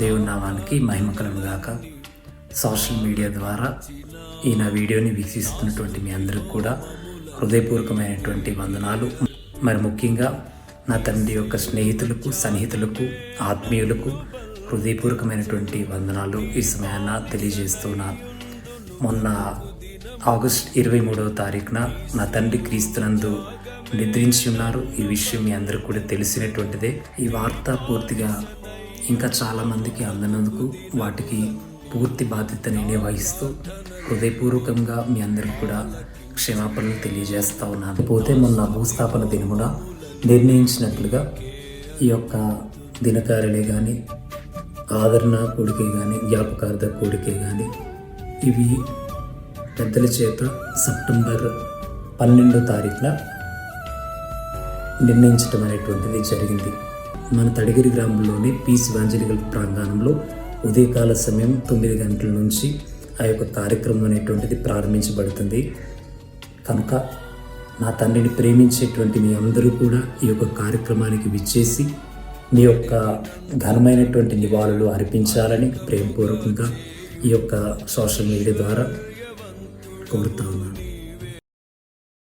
దేవుని నామానికి మహిమ కలుగును గాక సోషల్ మీడియా ద్వారా ఈ నా వీడియోని వీక్షిస్తున్నటువంటి మీ అందరికి కూడా హృదయపూర్వకమైనటువంటి వందనాలు. మరి ముఖ్యంగా నా తండ్రి యొక్క స్నేహితులకు సన్నిహితులకు ఆత్మీయులకు హృదయపూర్వకమైనటువంటి వందనాలు. ఈ సమయాన్న తెలియజేస్తున్నాను మొన్న ఆగస్ట్ ఇరవై మూడవ తారీఖున నా తండ్రి క్రీస్తునందు నిద్రించి ఉన్నారు. ఈ విషయం మీ అందరికి కూడా తెలిసినటువంటిదే. ఈ వార్త పూర్తిగా ఇంకా చాలామందికి అందనందుకు వాటికి పూర్తి బాధ్యత నేనే వహిస్తూ హృదయపూర్వకంగా మీ అందరికి కూడా క్షమాపణలు తెలియజేస్తా ఉన్నాను. పోతే మొన్న భూస్థాపన దినమున నిర్ణయించినట్లుగా ఈ యొక్క దినకారులే కానీ ఆదరణ కోడికే కానీ జ్ఞాపకార్థ కోడికే కానీ ఇవి పెద్దల చేత సెప్టెంబర్ పన్నెండో తారీఖున నిర్ణయించడం అనేటువంటిది జరిగింది. మన తడిగిరి గ్రామంలోని పీస్ వాంజలికల్ ప్రాంగణంలో ఉదయకాల సమయం తొమ్మిది గంటల నుంచి ఆ యొక్క కార్యక్రమం అనేటువంటిది ప్రారంభించబడుతుంది. కనుక నా తండ్రిని ప్రేమించేటువంటి మీ అందరూ కూడా ఈ యొక్క కార్యక్రమానికి విచ్చేసి మీ యొక్క ఘనమైనటువంటి నివాళులు అర్పించాలని ప్రేమపూర్వకంగా ఈ యొక్క సోషల్ మీడియా ద్వారా కోరుతా ఉన్నాను.